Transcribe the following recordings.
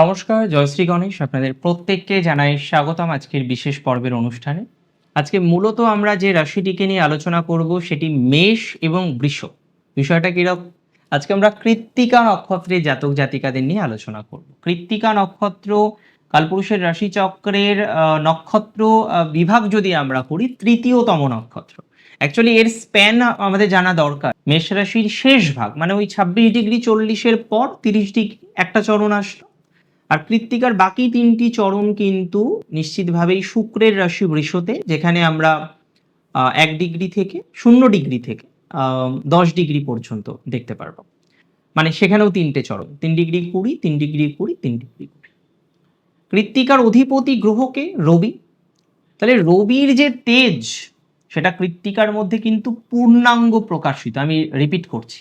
নমস্কার জয়শ্রী গণেশ। আপনাদের প্রত্যেককে জানাই স্বাগতম আজকের বিশেষ পর্বের অনুষ্ঠানে। আজকে মূলত আমরা যে রাশিটিকে নিয়ে আলোচনা করব সেটি মেষ এবং বৃষ। বিষয়টা কীরকম আজকে আমরা কৃত্তিকা নক্ষত্রের জাতক জাতিকাদের নিয়ে আলোচনা করব। কৃত্তিকা নক্ষত্র, কালপুরুষের রাশিচক্রের নক্ষত্র বিভাগ যদি আমরা করি, তৃতীয়তম নক্ষত্র। অ্যাকচুয়ালি এর স্প্যান আমাদের জানা দরকার। মেষ রাশির শেষ ভাগ মানে ওই ছাব্বিশ ডিগ্রি চল্লিশের পর তিরিশ ডিগ্রি একটা চরণ আসলো। আর কৃত্তিকার বাকি তিনটি চরণ কিন্তু নিশ্চিতভাবেই শুক্রের রাশি বৃষতে, যেখানে আমরা এক ডিগ্রি থেকে, শূন্য ডিগ্রি থেকে দশ ডিগ্রি পর্যন্ত দেখতে পারব। মানে সেখানেও তিনটে চরণ, তিন ডিগ্রি কুড়ি, তিন ডিগ্রি কুড়ি, তিন ডিগ্রি কুড়ি। কৃত্তিকার অধিপতি গ্রহকে রবি। তাহলে রবির যে তেজ, সেটা কৃত্তিকার মধ্যে কিন্তু পূর্ণাঙ্গ প্রকাশিত, আমি রিপিট করছি।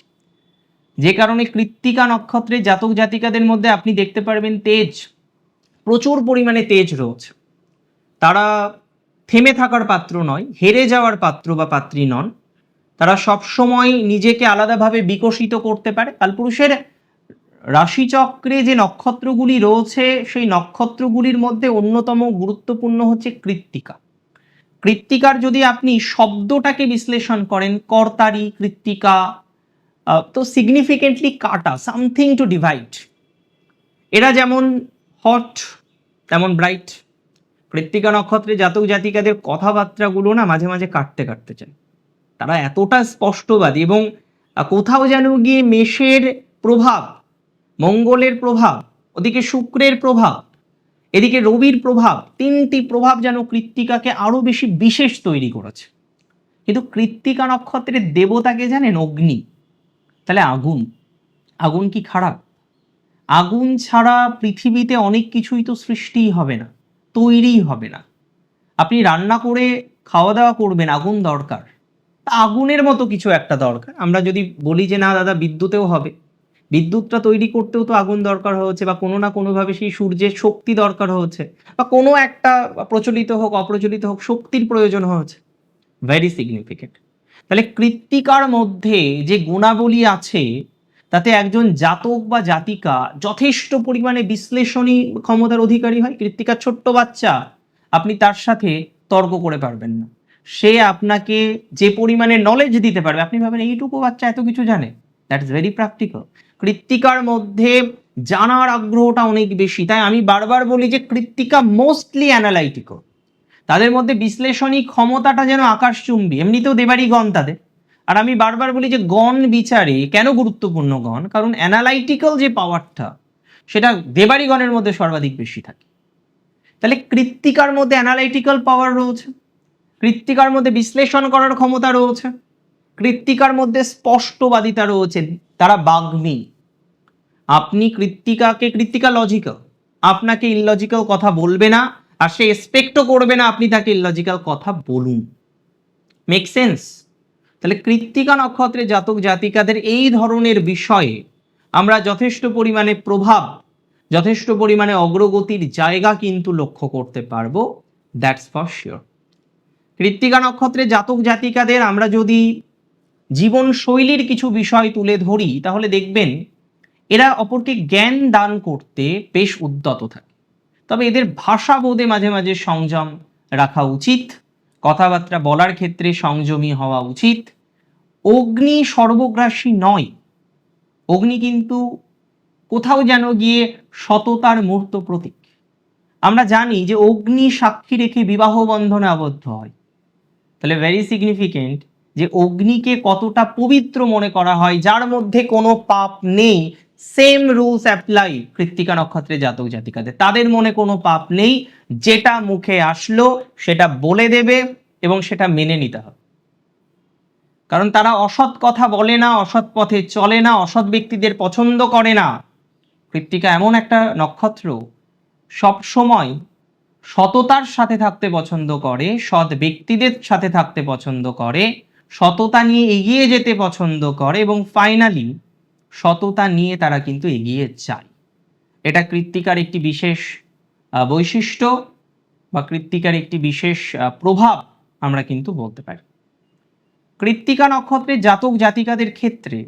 যে কারণে কৃত্তিকা নক্ষত্রে জাতক জাতিকাদের মধ্যে আপনি দেখতে পারবেন তেজ, প্রচুর পরিমাণে তেজ রয়েছে। তারা থেমে থাকার পাত্র নয়, হেরে যাওয়ার পাত্র বা পাত্রী নন। তারা সবসময় নিজেকে আলাদাভাবে বিকশিত করতে পারে। কালপুরুষের রাশিচক্রে যে নক্ষত্রগুলি রয়েছে, সেই নক্ষত্রগুলির মধ্যে অন্যতম গুরুত্বপূর্ণ হচ্ছে কৃত্তিকা। কৃত্তিকার যদি আপনি শব্দটাকে বিশ্লেষণ করেন, কর্তারি, কৃত্তিকা তো সিগনিফিকেন্টলি কাটা সামথিং টু ডিভাইড এরা যেমন হট তেমন ব্রাইট কৃত্তিকা নক্ষত্রে জাতক জাতিকাদের কথাবার্তাগুলো না মাঝে মাঝে কাটতে কাটতে চায়। তারা এতটা স্পষ্টবাদী এবং কোথাও যেন গিয়ে মেষের প্রভাব, মঙ্গলের প্রভাব, ওদিকে শুক্রের প্রভাব, এদিকে রবির প্রভাব, তিনটি প্রভাব যেন কৃত্তিকাকে আরও বেশি বিশেষ তৈরি করেছে। কিন্তু কৃত্তিকা নক্ষত্রের দেবতাকে জানেন অগ্নি। তাহলে আগুন। আগুন কি খারাপ? আগুন ছাড়া পৃথিবীতে অনেক কিছুই তো সৃষ্টিই হবে না, তৈরিই হবে না। আপনি রান্না করে খাওয়া দাওয়া করবেন, আগুন দরকার। তা আগুনের মতো কিছু একটা দরকার। আমরা যদি বলি যে, না দাদা, বিদ্যুতেও হবে। বিদ্যুৎটা তৈরি করতেও তো আগুন দরকার হচ্ছে বা কোনো না কোনোভাবে সেই সূর্যের শক্তি দরকার হচ্ছে বা কোনো একটা প্রচলিত হোক, অপ্রচলিত হোক, শক্তির প্রয়োজন হচ্ছে ভেরি সিগনিফিকেন্ট তাহলে কৃত্তিকার মধ্যে যে গুণাবলী আছে, তাতে একজন জাতক বা জাতিকা যথেষ্ট পরিমাণে বিশ্লেষণী ক্ষমতার অধিকারী হয়, কৃত্তিকার ছোট্ট বাচ্চা, আপনি তার সাথে তর্ক করে পারবেন না। সে আপনাকে যে পরিমাণে নলেজ দিতে পারবে, আপনি ভাবেন এইটুকু বাচ্চা এত কিছু জানে দ্যাট ইজ ভেরি প্র্যাকটিক্যাল কৃত্তিকার মধ্যে জানার আগ্রহটা অনেক বেশি, তাই আমি বারবার বলি যে কৃত্তিকা মোস্টলি অ্যানালাইটিক্যাল তাদের মধ্যে বিশ্লেষণী ক্ষমতাটা যেন আকাশচুম্বী, এমনিতেও দেবারই গণ তাদের। আর আমি বারবার বলি যে গণ বিচারে কেন গুরুত্বপূর্ণ গণ? কারণ অ্যানালাইটিক্যাল যে পাওয়ারটা সেটা দেবারই গণের মধ্যে সর্বাধিক বেশি থাকে। তাহলে কৃত্তিকার মধ্যে অ্যানালাইটিক্যাল পাওয়ার রয়েছে, কৃত্তিকার মধ্যে বিশ্লেষণ করার ক্ষমতা রয়েছে, কৃত্তিকার মধ্যে স্পষ্টবাদিতা রয়েছে, তারা বাগ্মী। আপনি কৃত্তিকাকে কৃত্তিকা লজিক্যাল আপনাকে ইললজিক্যাল কথা বলবে না আর সে এক্সপেক্টও করবে না আপনি তাকে ইললজিক্যাল কথা বলুন। মেক সেন্স তাহলে কৃত্তিকা নক্ষত্রে জাতক জাতিকাদের এই ধরনের বিষয়ে আমরা যথেষ্ট পরিমাণে প্রভাব, যথেষ্ট পরিমাণে অগ্রগতির জায়গা কিন্তু লক্ষ্য করতে পারব। দ্যাটস ফর শিওর কৃত্তিকা নক্ষত্রে জাতক জাতিকাদের আমরা যদি জীবনশৈলীর কিছু বিষয় তুলে ধরি, তাহলে দেখবেন এরা অপরকে জ্ঞান দান করতে বেশ উদ্যত থাকে। তবে এদের ভাষাবোধে মাঝে মাঝে সংযম রাখা উচিত। কথাবার্তা বলার ক্ষেত্রে সংযমী হওয়া উচিত। অগ্নি সর্বগ্রাসী নয়। অগ্নি কিন্তু কোথাও যেন গিয়ে সততার মূর্ত প্রতীক। আমরা জানি যে অগ্নি সাক্ষী রেখে বিবাহ বন্ধনে আবদ্ধ হয়। তাহলে ভেরি সিগনিফিকেন্ট যে অগ্নিকে কতটা পবিত্র মনে করা হয়, যার মধ্যে কোনো পাপ নেই সেম রুলস অ্যাপ্লাই কৃত্তিকা নক্ষত্রের জাতক জাতিকাদের। তাদের মনে কোনো পাপ নেই, যেটা মুখে আসলো সেটা বলে দেবে এবং সেটা মেনে নিতে হবে। কারণ তারা অসৎ কথা বলে না, অসৎ পথে চলে না, অসৎ ব্যক্তিদের পছন্দ করে না। কৃত্তিকা এমন একটা নক্ষত্র সব সময় সততার সাথে থাকতে পছন্দ করে, সৎ ব্যক্তিদের সাথে থাকতে পছন্দ করে, সততা নিয়ে এগিয়ে যেতে পছন্দ করে এবং ফাইনালি সততা নিয়ে তারা কিন্তু এগিয়ে যায়। এটা কৃত্তিকার একটি বিশেষ বৈশিষ্ট্য বা কৃত্তিকার একটি বিশেষ প্রভাব আমরা কিন্তু বলতে পারি। কৃত্তিকা নক্ষত্রের জাতক জাতিকাদের ক্ষেত্রে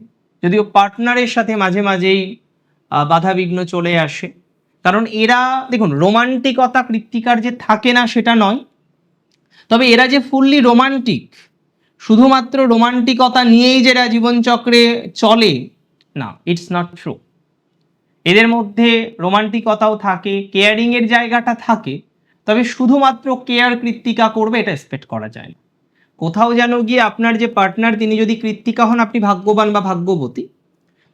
যদিও পার্টনারের সাথে মাঝে মাঝেই বাধাবিঘ্ন চলে আসে, কারণ এরা, দেখুন, রোমান্টিকতা কৃত্তিকার যে থাকে না সেটা নয়, তবে এরা যে ফুললি রোমান্টিক, শুধুমাত্র রোমান্টিকতা নিয়েই যে এরা জীবনচক্রে চলে না ইটস নট ট্রু এদের মধ্যে রোমান্টিকতাও থাকে কেয়ারিং এর জায়গাটা থাকে, তবে শুধুমাত্র কেয়ার কৃত্তিকা করবে এটা এক্সপেক্ট করা যায় না। কোথাও যেন গিয়ে আপনার যে পার্টনার তিনি যদি কৃত্তিকা হন, আপনি ভাগ্যবান বা ভাগ্যবতী।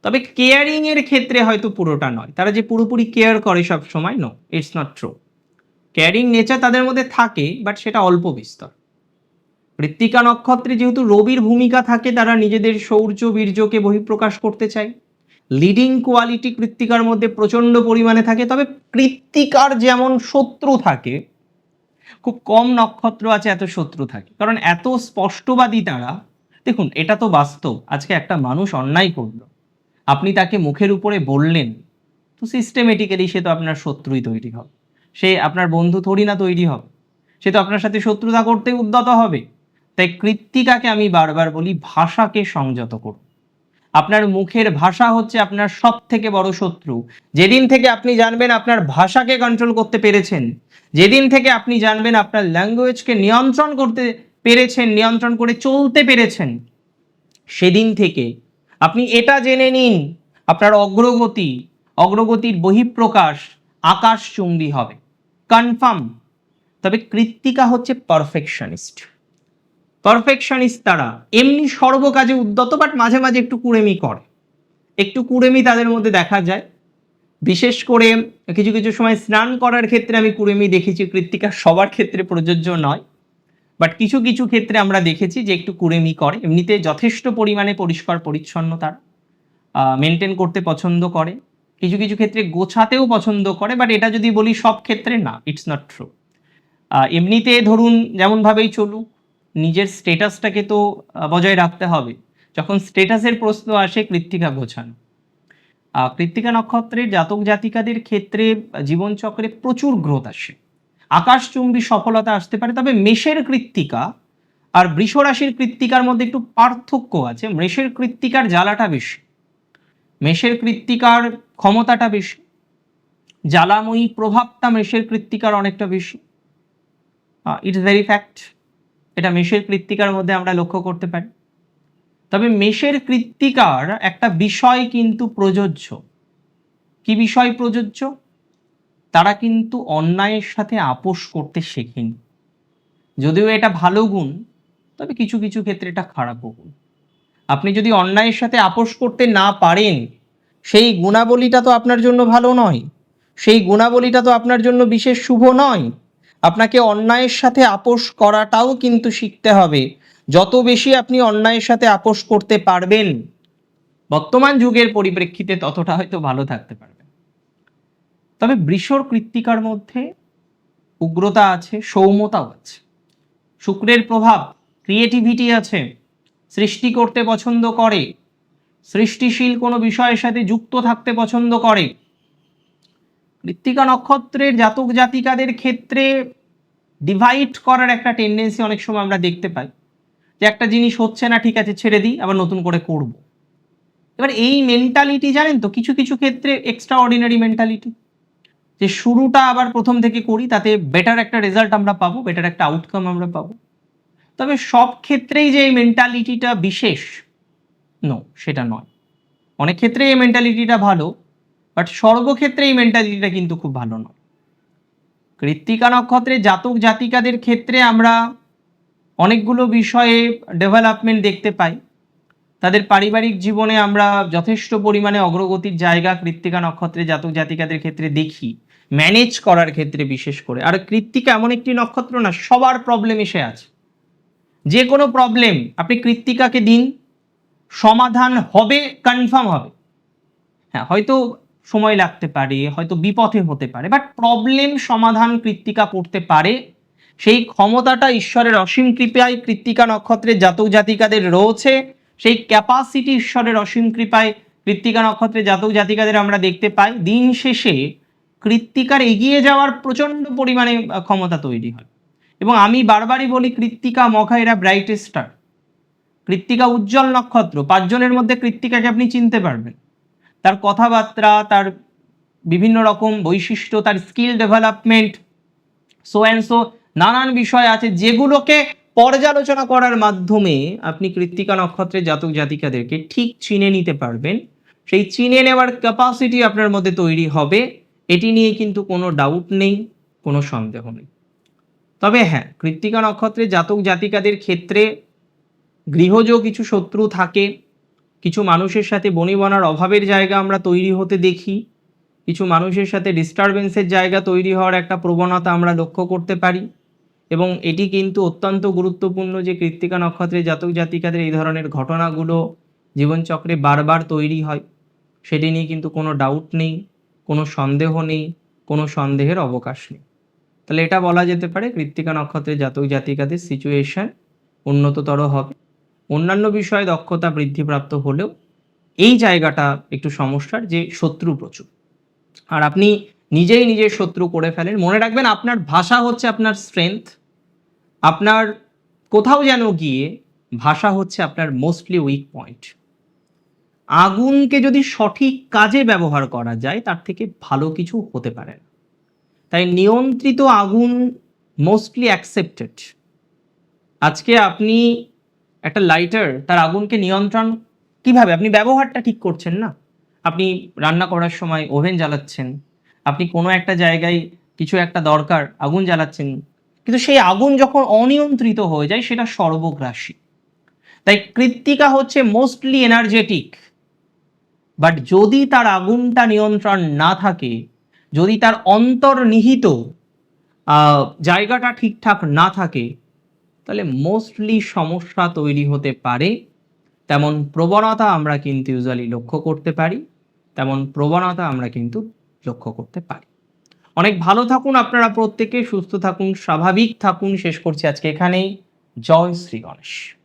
তবে কেয়ারিং এর ক্ষেত্রে হয়তো পুরোটা নয়। তারা যে পুরোপুরি কেয়ার করে সব সময় no it's not true caring nature তাদের মধ্যে থাকে বাট সেটা অল্প বিস্তর। কৃত্তিকা নক্ষত্রে যেহেতু রবির ভূমিকা থাকে, তারা নিজেদের শৌর্য বীর্যকে বহিঃপ্রকাশ করতে চায়। লিডিং কোয়ালিটি কৃত্তিকার মধ্যে প্রচণ্ড পরিমাণে থাকে, তবে কৃত্তিকার যেমন শত্রু থাকে, খুব কম নক্ষত্র আছে এত শত্রু থাকে। কারণ এত স্পষ্টবাদী তারা, দেখুন, এটা তো বাস্তব, আজকে একটা মানুষ অন্যায় করল। আপনি তাকে মুখের উপরে বললেন, তো সিস্টেমেটিক্যালি সে তো আপনার শত্রুই তৈরি হবে। সে আপনার বন্ধু থরি না তৈরি হবে। সে তো আপনার সাথে শত্রুতা করতে উদ্যত হবে। তাই কৃত্তিকাকে আমি বারবার বলি ভাষাকে সংযত করুন। আপনার মুখের ভাষা হচ্ছে আপনার সব থেকে বড় শত্রু। যেদিন থেকে আপনি জানবেন আপনার ভাষাকে কন্ট্রোল করতে পেরেছেন, যেদিন থেকে আপনি জানবেন আপনার ল্যাঙ্গুয়েজকে নিয়ন্ত্রণ করতে পেরেছেন, নিয়ন্ত্রণ করে চলতে পেরেছেন, সেদিন থেকে আপনি এটা জেনে নিন, আপনার অগ্রগতি, অগ্রগতির বহিঃপ্রকাশ আকাশচুম্বী হবে। কনফার্ম তবে কৃত্তিকা হচ্ছে পারফেকশনিস্ট পারফেকশনিস্ট তারা। এমনি সর্বকাজে উদ্যত বাট মাঝে মাঝে একটু কুড়েমি করে। একটু কুড়েমি তাদের মধ্যে দেখা যায়। বিশেষ করে কিছু কিছু সময় স্নান করার ক্ষেত্রে আমি কুড়েমি দেখেছি, কৃত্তিকা সবার ক্ষেত্রে প্রযোজ্য নয়। বাট কিছু কিছু ক্ষেত্রে আমরা দেখেছি যে একটু কুড়েমি করে। এমনিতে যথেষ্ট পরিমাণে পরিষ্কার, পরিচ্ছন্ন তারা। মেনটেন করতে পছন্দ করে। কিছু কিছু ক্ষেত্রে গোছাতেও পছন্দ করে বাট এটা যদি বলি সব ক্ষেত্রে না ইটস নট ট্রু এমনিতে ধরুন যেমনভাবেই চলুক নিজের স্টেটাসটাকে তো বজায় রাখতে হবে। যখন স্টেটাসের প্রশ্ন আসে, কৃত্তিকা গোছানো কৃত্তিকা নক্ষত্রের জাতক জাতিকাদের ক্ষেত্রে জীবনচক্রে প্রচুর গ্রোথ আসে। আকাশচুম্বী সফলতা আসতে পারে, তবে মেষের কৃত্তিকা আর বৃষ রাশির কৃত্তিকার মধ্যে একটু পার্থক্য আছে। মেষের কৃত্তিকার জ্বালাটা বেশি। মেষের কৃত্তিকার ক্ষমতাটা বেশি। জ্বালাময়ী প্রভাবটা মেষের কৃত্তিকার অনেকটা বেশি। ইটস ভেরি ফ্যাক্ট এটা মেষের কৃত্তিকার মধ্যে আমরা লক্ষ্য করতে পারি। তবে মেষের কৃত্তিকার একটা বিষয় কিন্তু প্রযোজ্য। কি বিষয় প্রযোজ্য? তারা কিন্তু অন্যায়ের সাথে আপোষ করতে শেখেনি। যদিও এটা ভালো গুণ, তবে কিছু কিছু ক্ষেত্রে এটা খারাপও গুণ। আপনি যদি অন্যায়ের সাথে আপোষ করতে না পারেন, সেই গুণাবলীটা তো আপনার জন্য ভালো নয়। সেই গুণাবলীটা তো আপনার জন্য বিশেষ শুভ নয়। আপনাকে অন্যায়ের সাথে আপোষ করাটাও কিন্তু শিখতে হবে। যত বেশি আপনি অন্যায়ের সাথে আপোষ করতে পারবেন, বর্তমান যুগের পরিপ্রেক্ষিতে ততটা হয়তো ভালো থাকতে পারবেন। তবে বৃষর কৃত্তিকার মধ্যে উগ্রতা আছে, সৌম্যতাও আছে। শুক্রের প্রভাব ক্রিয়েটিভিটি আছে, সৃষ্টি করতে পছন্দ করে, সৃষ্টিশীল কোনো বিষয়ের সাথে যুক্ত থাকতে পছন্দ করে কৃত্তিকা নক্ষত্রের জাতক জাতিকাদের ক্ষেত্রে ডিভাইড করার একটা টেন্ডেন্সি অনেক সময় আমরা দেখতে পাই। যে একটা জিনিস হচ্ছে না, ঠিক আছে, ছেড়ে দিই, আবার নতুন করে করব। এবার এই মেন্টালিটি জানেন তো, কিছু কিছু ক্ষেত্রে এক্সট্রা অর্ডিনারি মেন্টালিটি যে শুরুটা আবার প্রথম থেকে করি, তাতে বেটার একটা রেজাল্ট আমরা পাবো বেটার একটা আউটকাম আমরা পাবো। তবে সব ক্ষেত্রেই যে এই মেন্টালিটিটা বিশেষ নো সেটা নয়। অনেক ক্ষেত্রে এই মেন্টালিটিটা ভালো বাট সর্বক্ষেত্রে এই মেন্টালিটিটা কিন্তু খুব ভালো নয়। কৃত্তিকা নক্ষত্রে জাতক জাতিকাদের ক্ষেত্রে আমরা অনেকগুলো বিষয়ে ডেভেলপমেন্ট দেখতে পাই। তাদের পারিবারিক জীবনে আমরা যথেষ্ট পরিমাণে অগ্রগতির জায়গা কৃত্তিকা নক্ষত্রে জাতক জাতিকাদের ক্ষেত্রে দেখি ম্যানেজ করার ক্ষেত্রে বিশেষ করে। আর কৃত্তিকা এমন একটি নক্ষত্র না, সবার প্রবলেম এসে আছে। যে কোনো প্রবলেম আপনি কৃত্তিকাকে দিন, সমাধান হবে কনফার্ম হবে। হ্যাঁ হয়তো সময় লাগতে পারে, হয়তো বিপথে হতে পারে বাট প্রবলেম সমাধান কৃত্তিকা করতে পারে। সেই ক্ষমতাটা ঈশ্বরের অসীম কৃপায় কৃত্তিকা নক্ষত্রের জাতক জাতিকাদের রয়েছে, সেই ক্যাপাসিটি ঈশ্বরের অসীম কৃপায় কৃত্তিকা নক্ষত্রের জাতক জাতিকাদের আমরা দেখতে পাই। দিন শেষে কৃত্তিকার এগিয়ে যাওয়ার প্রচণ্ড পরিমাণে ক্ষমতা তৈরি হয়। এবং আমি বারবারই বলি, কৃত্তিকা মখা, এরা ব্রাইটেস্ট স্টার কৃত্তিকা উজ্জ্বল নক্ষত্র, পাঁচজনের মধ্যে কৃত্তিকাকে আপনি চিনতে পারবেন। তার কথাবার্তা, তার বিভিন্ন রকম বৈশিষ্ট্য, তার skill development so and so নানান বিষয় আছে যেগুলোকে পর্যালোচনা করার মাধ্যমে আপনি কৃত্তিকা নক্ষত্রের জাতক জাতিকাদেরকে ঠিক চিনে নিতে পারবেন। সেই চিনে নেওয়ার ক্যাপাসিটি আপনার মধ্যে তৈরি হবে, এটি নিয়ে কিন্তু কোনো ডাউট নেই, কোনো সন্দেহ নেই। তবে হ্যাঁ কৃত্তিকা নক্ষত্রের জাতক জাতিকাদের ক্ষেত্রে গৃহজ কিছু শত্রু থাকে কিছু মানুষের সাথে বনিবনার অভাবের জায়গা আমরা তৈরি হতে দেখি। কিছু মানুষের সাথে ডিস্টারবেন্সের জায়গা তৈরি হওয়ার একটা প্রবণতা আমরা লক্ষ্য করতে পারি। এবং এটি কিন্তু অত্যন্ত গুরুত্বপূর্ণ যে কৃত্তিকা নক্ষত্রের জাতক জাতিকাদের এই ধরনের ঘটনাগুলো জীবনচক্রে বারবার তৈরি হয়। সেটি নিয়ে কিন্তু কোনো ডাউট নেই, কোনো সন্দেহ নেই, কোনো সন্দেহের অবকাশ নেই। তাহলে এটা বলা যেতে পারে কৃত্তিকা নক্ষত্রের জাতক জাতিকাদের সিচুয়েশান উন্নততর হবে। অন্যান্য বিষয়ে দক্ষতা বৃদ্ধিপ্রাপ্ত হলেও এই জায়গাটা একটু সমস্যার যে শত্রু প্রচুর। আর আপনি নিজেই নিজের শত্রু করে ফেলেন। মনে রাখবেন, আপনার ভাষা হচ্ছে আপনার স্ট্রেংথ আপনার কোথাও যেন গিয়ে ভাষা হচ্ছে আপনার মোস্টলি উইক পয়েন্ট আগুনকে যদি সঠিক কাজে ব্যবহার করা যায়, তার থেকে ভালো কিছু হতে পারে না। তাই নিয়ন্ত্রিত আগুন মোস্টলি অ্যাকসেপ্টেড আজকে আপনি একটা লাইটার তার আগুনকে নিয়ন্ত্রণ, কীভাবে? আপনি ব্যবহারটা ঠিক করছেন না। আপনি রান্না করার সময় ওভেন জ্বালাচ্ছেন। আপনি কোনো একটা জায়গায় কিছু একটা দরকার, আগুন জ্বালাচ্ছেন। কিন্তু সেই আগুন যখন অনিয়ন্ত্রিত হয়ে যায়, সেটা সর্বগ্রাসী। তাই কৃত্তিকা হচ্ছে মোস্টলি এনার্জেটিক বাট যদি তার আগুনটা নিয়ন্ত্রণ না থাকে, যদি তার অন্তর্নিহিত জায়গাটা ঠিকঠাক না থাকে তাহলে মোস্টলি সমস্যা তৈরি হতে পারে। তেমন প্রবণতা আমরা কিন্তু ইউজুয়ালি লক্ষ্য করতে পারি। তেমন প্রবণতা আমরা কিন্তু লক্ষ্য করতে পারি। অনেক ভালো থাকুন আপনারা প্রত্যেকে, সুস্থ থাকুন, স্বাভাবিক থাকুন। শেষ করছি আজকে এখানেই। জয় শ্রী গণেশ।